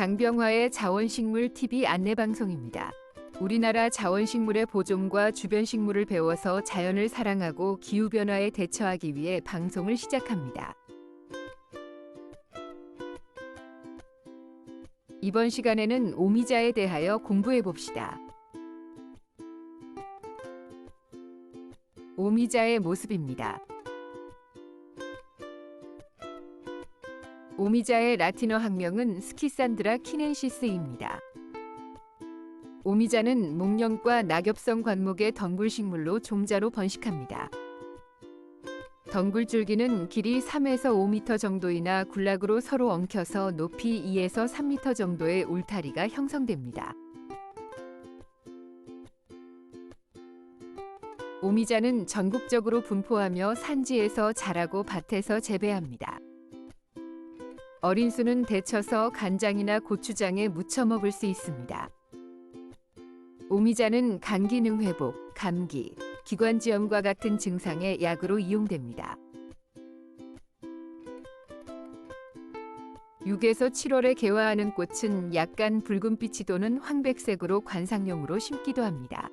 강병화의 자원식물 TV 안내 방송입니다. 우리나라 자원식물의 보존과 주변 식물을 배워서 자연을 사랑하고 기후 변화에 대처하기 위해 방송을 시작합니다. 이번 시간에는 오미자에 대하여 공부해 봅시다. 오미자의 모습입니다. 오미자의 라틴어 학명은 스키산드라 키넨시스입니다. 오미자는 목련과 낙엽성 관목의 덩굴식물로 종자로 번식합니다. 덩굴줄기는 길이 3에서 5m 정도이나 군락으로 서로 엉켜서 높이 2에서 3m 정도의 울타리가 형성됩니다. 오미자는 전국적으로 분포하며 산지에서 자라고 밭에서 재배합니다. 어린 수는 데쳐서 간장이나 고추장에 무쳐 먹을 수 있습니다. 오미자는 간 기능 회복, 감기, 기관지염과 같은 증상의 약으로 이용됩니다. 6에서 7월에 개화하는 꽃은 약간 붉은빛이 도는 황백색으로 관상용으로 심기도 합니다.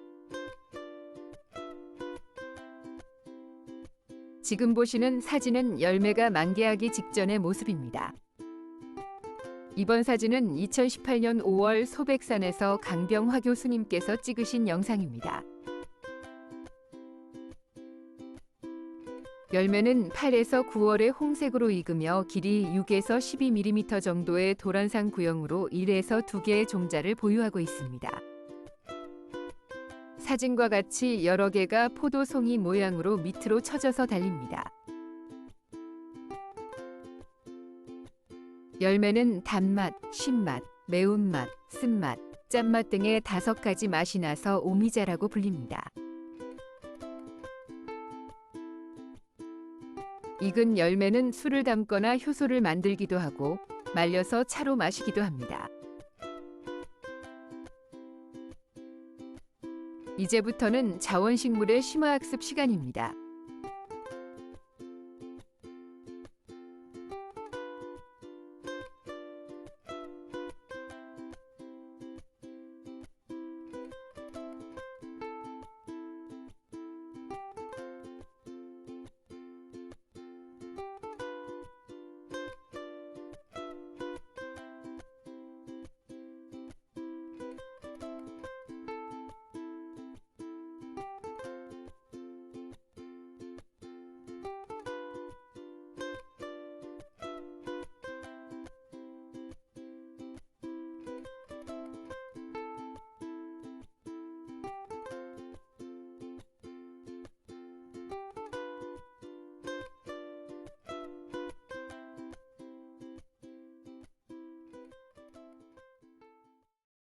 지금 보시는 사진은 열매가 만개하기 직전의 모습입니다. 이번 사진은 2018년 5월 소백산에서 강병화 교수님께서 찍으신 영상입니다. 열매는 8에서 9월에 홍색으로 익으며 길이 6에서 12mm 정도의 도란상 구형으로 1에서 2개의 종자를 보유하고 있습니다. 사진과 같이 여러 개가 포도송이 모양으로 밑으로 쳐져서 달립니다. 열매는 단맛, 신맛, 매운맛, 쓴맛, 짠맛 등의 다섯 가지 맛이 나서 오미자라고 불립니다. 익은 열매는 술을 담거나 효소를 만들기도 하고 말려서 차로 마시기도 합니다. 이제부터는 자원식물의 심화학습 시간입니다.